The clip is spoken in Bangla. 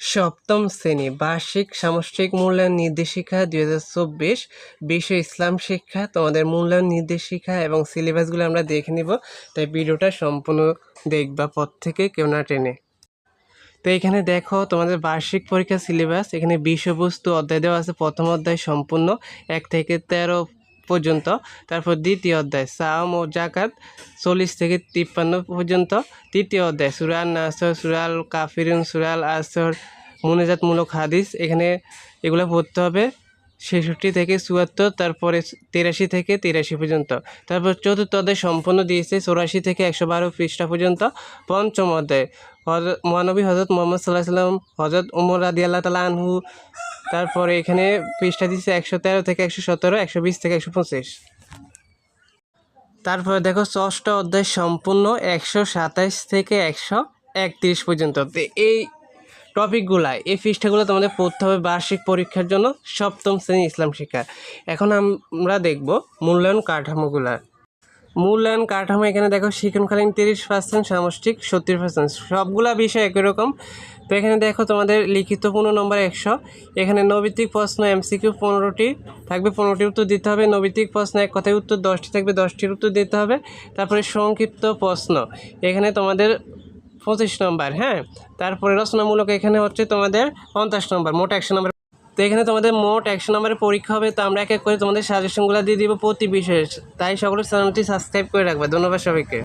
সপ্তম শ্রেণি, বার্ষিক সামষ্টিক মূল্যায়ন নির্দেশিকা দুই হাজার চব্বিশ, বিশ্ব ইসলাম শিক্ষা। তোমাদের মূল্যায়ন নির্দেশিকা এবং সিলেবাসগুলো আমরা দেখে নিব। তাই ভিডিওটা সম্পূর্ণ দেখবা পর থেকে কেউ না টেনে। তো এখানে দেখো, তোমাদের বার্ষিক পরীক্ষা সিলেবাস। এখানে বিষয়বস্তু অধ্যায় দেওয়া আছে, প্রথম অধ্যায় সম্পূর্ণ। এক থেকে তেরো পর্যন্ত, তারপর দ্বিতীয় অধ্যায় সাম ও জাকাত চল্লিশ থেকে তিপ্পান্ন পর্যন্ত, তৃতীয় অধ্যায়, সুরাল নাসর, সুরাল কাফিরুন, সুরাল আসর, মুনাজাতমূলক হাদিস, এখানে এগুলো পড়তে হবে, ছেষট্টি থেকে চুয়াত্তর, তারপরে তিরাশি থেকে তিরাশি পর্যন্ত, তারপর চতুর্থ অধ্যায় সম্পূর্ণ দিয়েছে, চৌরাশি থেকে একশো বারো পৃষ্ঠা পর্যন্ত, পঞ্চম অধ্যায় মহানবী হজরত মোহাম্মদ সাল্লাহ সাল্লাম হজরত উমর রাদি আল্লাহ তালা আনহু তারপরে এখানে পৃষ্ঠা দিচ্ছে একশো তেরো থেকে একশো সতেরো, একশো বিশ থেকে একশো পঁচিশ। তারপরে দেখো, ষষ্ঠ অধ্যায় সম্পূর্ণ একশো সাতাইশ থেকে একশো একত্রিশ পর্যন্ত। এই টপিকগুলা, এই পৃষ্ঠাগুলো তোমাদের পড়তে হবে বার্ষিক পরীক্ষার জন্য সপ্তম শ্রেণি ইসলাম শিক্ষা। এখন আমরা দেখব মূল্যায়ন কাঠামোগুলা। মূল্যায়ন কাঠামো এখানে দেখো, শিক্ষণকালীন তিরিশ পার্সেন্ট সামষ্টিক সত্তর পার্সেন্ট সবগুলা বিষয় একই রকম। তো এখানে দেখো তোমাদের লিখিত পনেরো নম্বর একশো। এখানে নৈবিত্তিক প্রশ্ন, এমসিকিউ পনেরোটি থাকবে পনেরোটি উত্তর দিতে হবে। নৈবিত্তিক প্রশ্ন এক কথায় উত্তর দশটি থাকবে, দশটির উত্তর দিতে হবে। তারপরে সংক্ষিপ্ত প্রশ্ন। এখানে তোমাদের পঁচিশ নম্বর হ্যাঁ? তারপরে রচনামূলক এখানে হচ্ছে তোমাদের পঞ্চাশ নম্বর, মোট একশো নম্বর তো এখানে তোমাদের মোট একশো নম্বরের পরীক্ষা হবে, তো আমরা এক এক করে তোমাদের সাজেশনগুলো দিয়ে দিব প্রতি বিষয়ে তাই সকলের চ্যানেলটি সাবস্ক্রাইব করে রাখবে। ধন্যবাদ সবাইকে।